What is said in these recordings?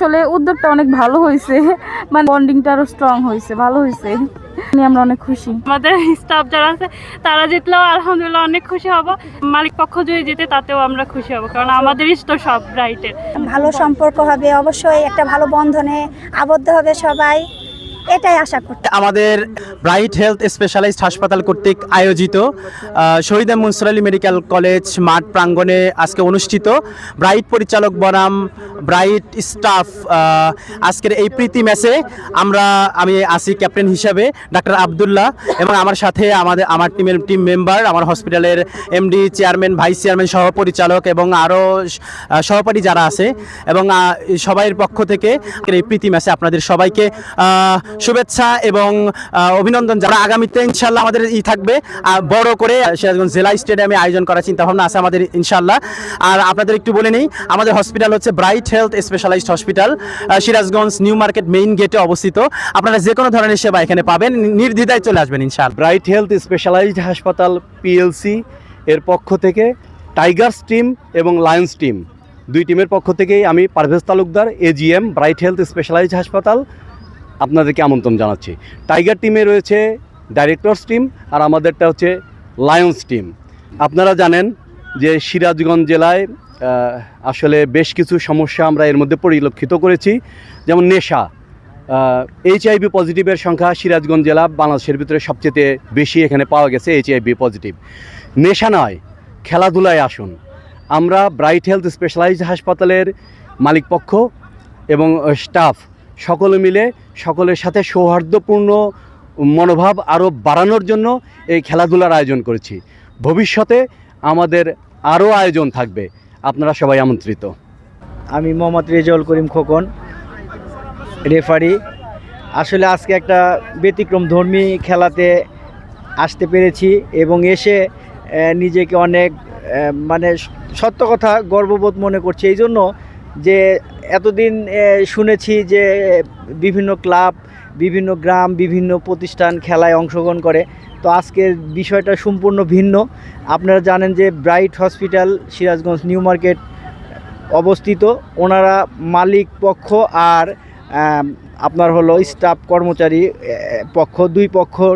আসলে উদ্যোগটা অনেক ভালো হয়েছে। মানে বন্ডিংটা আরও স্ট্রং হয়েছে ভালো হয়েছে। নিয়ে আমরা অনেক খুশি। আমাদের স্টাফ যারা আছে তারা জিতলেও আলহামদুলিল্লাহ অনেক খুশি হব। মালিক পক্ষ যদি জিতে তাতেও আমরা খুশি হব কারণ আমাদেরই তো সব রাইটের ভালো সম্পর্ক হবে অবশ্যই একটা ভালো বন্ধনে আবদ্ধ হবে সবাই। এটাই আশা করতে আমাদের ব্রাইট হেলথ স্পেশালাইজড হাসপাতাল কর্তৃক আয়োজিত শহীদ মুনসুর আলী মেডিকেল কলেজ মাঠ প্রাঙ্গণে আজকে অনুষ্ঠিত ব্রাইট পরিচালক বনাম ব্রাইট স্টাফ আজকের এই প্রীতি ম্যাচে আমরা, আমি আসি ক্যাপ্টেন হিসাবে ডাক্তার আবদুল্লাহ এবং আমার সাথে আমাদের, আমার টিমের টিম মেম্বার আমার হসপিটালের এমডি চেয়ারম্যান ভাইস চেয়ারম্যান সহ পরিচালক এবং আরও সহপাঠী যারা আছে এবং সবাইয়ের পক্ষ থেকে এই প্রীতি ম্যাচে আপনাদের সবাইকে শুভেচ্ছা এবং অভিনন্দন যারা আগামীতে ইনশাল্লাহ আমাদের ই থাকবে বড় করে সিরাজগঞ্জ জেলা স্টেডিয়ামে আয়োজন করার চিন্তা ভাবনা আছে আমাদের ইনশাল্লাহ আর আপনাদের একটু বলে নেই, আমাদের হসপিটাল হচ্ছে Bright Health specialized hospital Sirajganj new market main গেটে অবস্থিত। আপনারা যে কোনো ধরনের সেবা এখানে পাবেন নির্দ্বিধায় চলে আসবেন ইনশাল্লাহ ব্রাইট হেলথ স্পেশালাইজড হাসপাতাল পিএলসি এর পক্ষ থেকে টাইগার্স টিম এবং লায়ন্স টিম। দুই টিমের পক্ষ থেকেই আমি Parvez Talukdar AGM Bright Health specialized হাসপাতাল আপনাদেরকে আমন্ত্রণ জানাচ্ছি। টাইগার টিমে রয়েছে ডাইরেক্টরস টিম আর আমাদেরটা হচ্ছে লায়ন্স টিম আপনারা জানেন যে সিরাজগঞ্জ জেলায় আসলে বেশ কিছু সমস্যা আমরা এর মধ্যে পরিলক্ষিত করেছি। যেমন নেশা এইচআইভি পজিটিভের সংখ্যা সিরাজগঞ্জ জেলা বাংলাদেশের ভিতরে সবচেয়ে বেশি এখানে পাওয়া গেছে এইচআইভি পজিটিভ নেশা নয়, খেলাধুলায় আসুন। আমরা ব্রাইট হেলথ স্পেশালাইজড হাসপাতালের মালিকপক্ষ এবং স্টাফ সকলে মিলে সকলের সাথে সৌহার্দ্যপূর্ণ মনোভাব আরও বাড়ানোর জন্য এই খেলাধুলার আয়োজন করেছি। ভবিষ্যতে আমাদের আরও আয়োজন থাকবে। আপনারা সবাই আমন্ত্রিত। আমি মোহাম্মদ রেজাউল করিম খোকন, রেফারি। আসলে আজকে একটা ব্যতিক্রম ধর্মী খেলাতে আসতে পেরেছি এবং এসে নিজেকে অনেক মানে সত্য কথা গর্ববোধ মনে করছি। এই জন্য যে এতদিন শুনেছি যে বিভিন্ন ক্লাব, বিভিন্ন গ্রাম, বিভিন্ন প্রতিষ্ঠান খেলায় অংশগ্রহণ করে। তো আজকের বিষয়টা সম্পূর্ণ ভিন্ন। আপনারা জানেন যে Bright hospital, Sirajganj new market অবস্থিত। ওনারা মালিক পক্ষ আর আপনার হলো স্টাফ কর্মচারী পক্ষ, দুই পক্ষর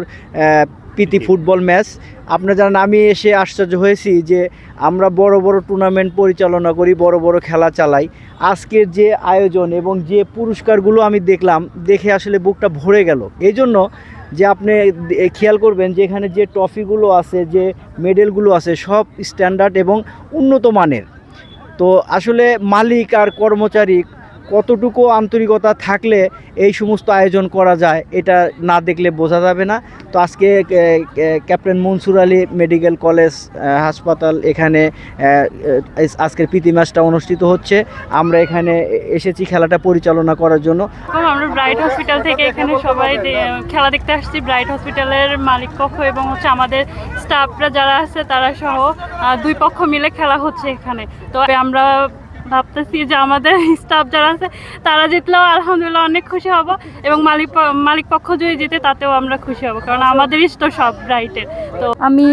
প্রীতি ফুটবল ম্যাচ। আপনারা জানেন আমি এসে আশ্চর্য হয়েছি যে আমরা বড় বড় টুর্নামেন্ট পরিচালনা করি বড় বড় খেলা চালাই। আজকের যে আয়োজন এবং যে পুরস্কারগুলো আমি দেখলাম দেখে আসলে বুকটা ভরে গেল। এই জন্য যে আপনি খেয়াল করবেন যে এখানে যে ট্রফিগুলো আছে যে মেডেলগুলো আছে সব স্ট্যান্ডার্ড এবং উন্নত মানের। তো আসলে মালিক আর কর্মচারী কতটুকু আন্তরিকতা থাকলে এই সমস্ত আয়োজন করা যায়, এটা না দেখলে বোঝা যাবে না। তো আজকে captain Monsur Ali medical college হাসপাতাল এখানে আজকের প্রীতি ম্যাচটা অনুষ্ঠিত হচ্ছে। আমরা এখানে এসেছি খেলাটা পরিচালনা করার জন্য। আমরা ব্রাইট হসপিটাল থেকে এখানে সবাই খেলা দেখতে আসছি। ব্রাইট হসপিটালের মালিক পক্ষ এবং হচ্ছে আমাদের স্টাফরা যারা আছে তারা সহ দুই পক্ষ মিলে খেলা হচ্ছে এখানে। তো আমরা ভাবতেছি যে আমাদের স্টাফ যারা আছে, তারা জিতলেও আলহামদুলিল্লাহ অনেক খুশি হব এবং মালিক মালিক পক্ষ যদি জিতে, তাতেও আমরা খুশি হব। কারণ আমাদেরই তো সব রাইটের তো আমি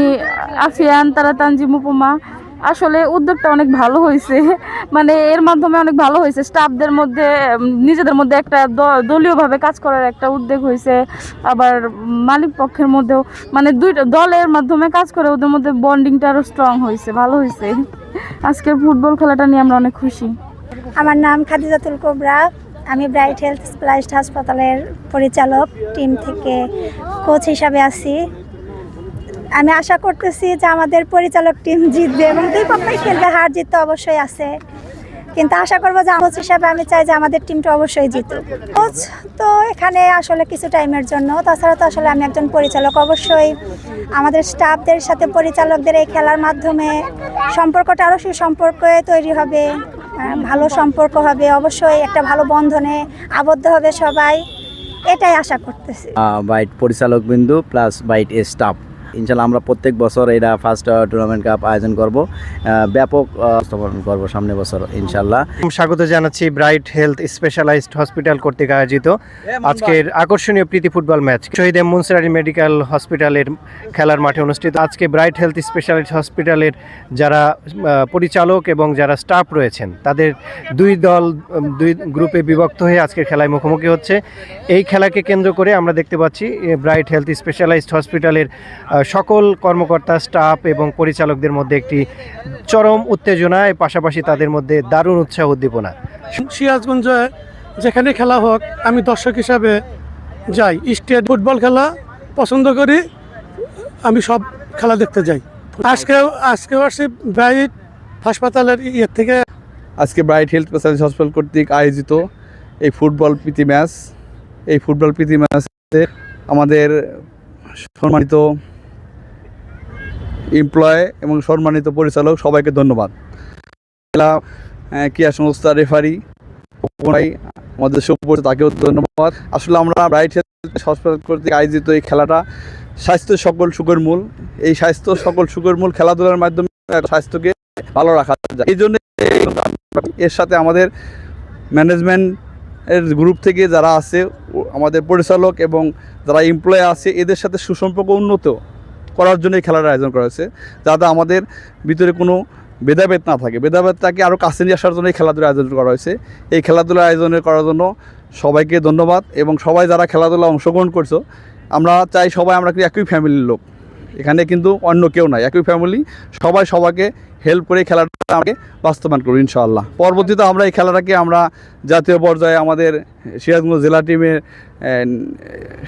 আফিয়ান, তারা তানজিম, উপমা। আসলে উদ্যোগটা অনেক ভালো হয়েছে। মানে এর মাধ্যমে অনেক ভালো হয়েছে। স্টাফদের মধ্যে নিজেদের মধ্যে একটা দলীয়ভাবে কাজ করার একটা উদ্যোগ হয়েছে। আবার মালিক পক্ষের মধ্যেও মানে দুইটা দলের মাধ্যমে কাজ করে, ওদের মধ্যে বন্ডিংটা আরও স্ট্রং হয়েছে, ভালো হয়েছে। আজকের ফুটবল খেলাটা নিয়ে আমরা অনেক খুশি। আমার নাম খাদিজাতুল কোবরা। আমি ব্রাইট হেলথ স্প্লাইস্ট হাসপাতালের পরিচালক টিম থেকে কোচ হিসাবে আছি। আমি আশা করতেছি যে আমাদের পরিচালক টিম জিতবে এবং দুই পক্ষই খেলবে, হার জিততে অবশ্যই আছে। কিন্তু আশা করব যে কোচ হিসাবে আমি চাই যে আমাদের টিমটা অবশ্যই জিতুক। কোচ তো এখানে আসলে কিছু টাইমের জন্য, তাছাড়া তো আসলে আমি একজন পরিচালক। অবশ্যই আমাদের স্টাফদের সাথে পরিচালকদের এই খেলার মাধ্যমে সম্পর্কটা আরও সুসম্পর্ক তৈরি হবে ভালো সম্পর্ক হবে, অবশ্যই একটা ভালো বন্ধনে আবদ্ধ হবে সবাই, এটাই আশা করতেছি। বাইট পরিচালক বিন্দু প্লাস বাইট স্টাফ ইনশাল্লাহ আমরা প্রত্যেক বছর এটা ফার্স্ট টুর্নামেন্ট কাপ আয়োজন করব। ব্যাপক উপস্থাপন করব সামনে বছর ইনশাল্লাহ। স্বাগত জানাচ্ছি ব্রাইট হেলথ স্পেশালাইজড হসপিটাল কর্তৃক আয়োজিত আজকের আকর্ষণীয় প্রীতি ফুটবল ম্যাচ। শহীদ এম মুনসিরারি মেডিকেল হসপিটালের খেলার মাঠে অনুষ্ঠিত আজকে ব্রাইট হেলথ স্পেশালাইজড হসপিটালের যারা পরিচালক এবং যারা স্টাফ রয়েছেন তাদের দুই দল দুই গ্রুপে বিভক্ত হয়ে আজকের খেলায় মুখোমুখি হচ্ছে। এই খেলাকে কেন্দ্র করে আমরা দেখতে পাচ্ছি ব্রাইট হেলথ স্পেশালাইজড হসপিটালের সকল কর্মকর্তা স্টাফ এবং পরিচালকদের মধ্যে একটি চরম উত্তেজনা এর পাশাপাশি তাদের মধ্যে দারুণ উৎসাহ উদ্দীপনা। সিরাজগঞ্জে যেখানে খেলা হোক আমি দর্শক হিসাবে যাই। স্টেট ফুটবল খেলা পছন্দ করি আমি সব খেলা দেখতে যাই। আজকেও আজকেও আসছি ব্রাইট হাসপাতালের ইয়ের থেকে। আজকে ব্রাইট হেলথ স্পেশালিস্ট হসপিটাল কর্তৃক আয়োজিত এই ফুটবল প্রীতি ম্যাচ। এই ফুটবল প্রীতি ম্যাচে আমাদের সম্মানিত এমপ্লয় এবং সম্মানিত পরিচালক, সবাইকে ধন্যবাদ। খেলা ক্রীড়া সংস্থা রেফারি আমাদের সুপরিচিত, তাকেও ধন্যবাদ। আসলে আমরা হেলথ হসপিটাল কর্তৃক আয়োজিত এই খেলাটা স্বাস্থ্য সকল সুখের মূল। এই স্বাস্থ্য সকল সুখের মূল খেলাধুলার মাধ্যমে স্বাস্থ্যকে ভালো রাখা যায়। এই জন্য এর সাথে আমাদের ম্যানেজমেন্ট এর গ্রুপ থেকে যারা আছে আমাদের পরিচালক এবং যারা এমপ্লয় আছে, এদের সাথে সুসম্পর্ক উন্নত। করার জন্য এই খেলার আয়োজন করা হয়েছে, যাতে আমাদের ভিতরে কোনো ভেদাভেদ না থাকে। ভেদাভেদটাকে আরও কাছে নিয়ে আসার জন্য এই খেলাধুলা আয়োজন করা হয়েছে। এই খেলাধুলার আয়োজন করার জন্য সবাইকে ধন্যবাদ এবং সবাই যারা খেলাধুলা অংশগ্রহণ করছ, আমরা চাই সবাই আমরা একই ফ্যামিলির লোক। এখানে কিন্তু অন্য কেউ নাই, একই ফ্যামিলি সবাই সবাইকে হেল্প করে খেলাটা আমাকে বাস্তবায়ন করব ইনশাআল্লাহ। পরবর্তীতে আমরা এই খেলাটাকে আমরা জাতীয় পর্যায়ে আমাদের সিরাজগঞ্জ জেলা টিমের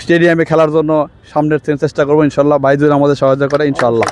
স্টেডিয়ামে খেলার জন্য সামনের চেষ্টা করব ইনশাল্লাহ বাইজুর আমাদের সহায়তা করে ইনশাআল্লাহ।